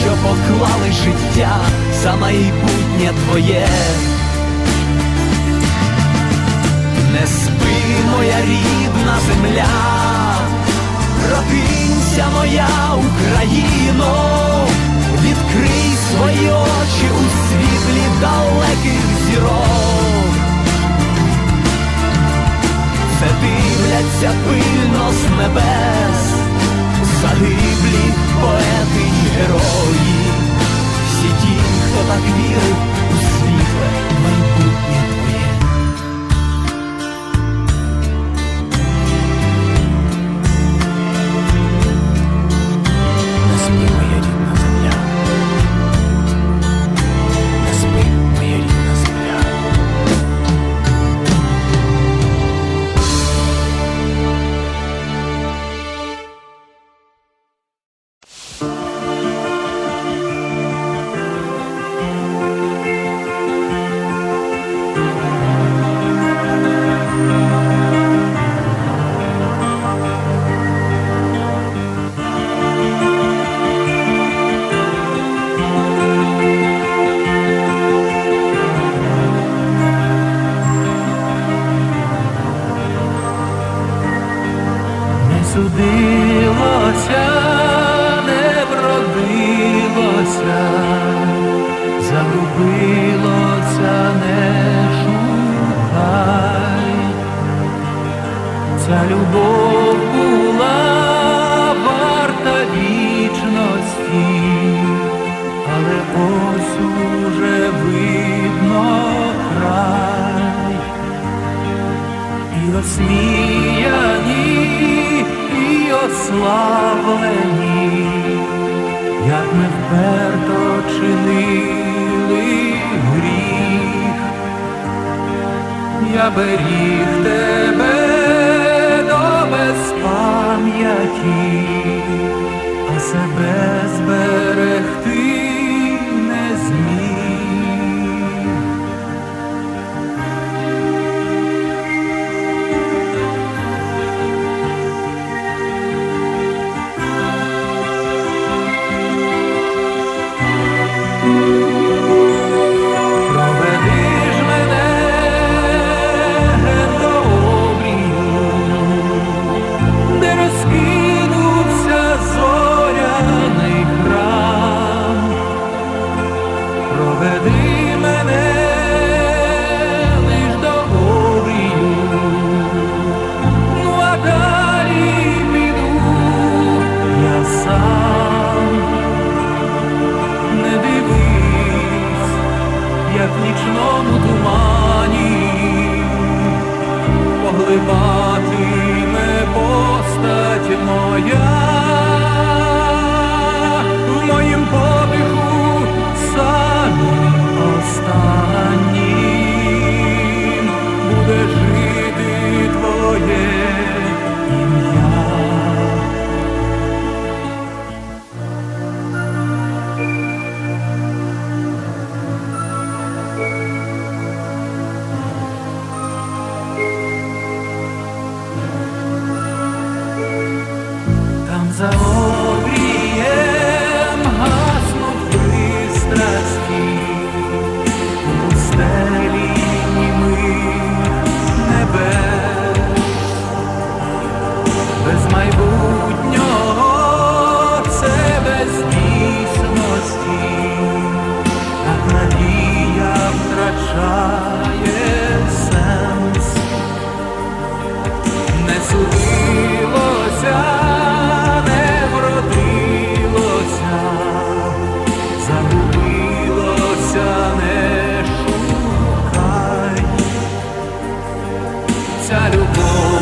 що поклали життя за майбутнє твоє. Не спи, моя рідна земля, прокинься, моя Україно, відкрий свої очі у світлі далеких зірок. Все дивляться пильно з небес, загиблі поети й герої, ті, хто Ця любов була варта вічності, але ось уже видно край. І осміяні, і ославлені, як ми вперто чинили гріх, я беріг тебе. i'm moment deixar o corpo.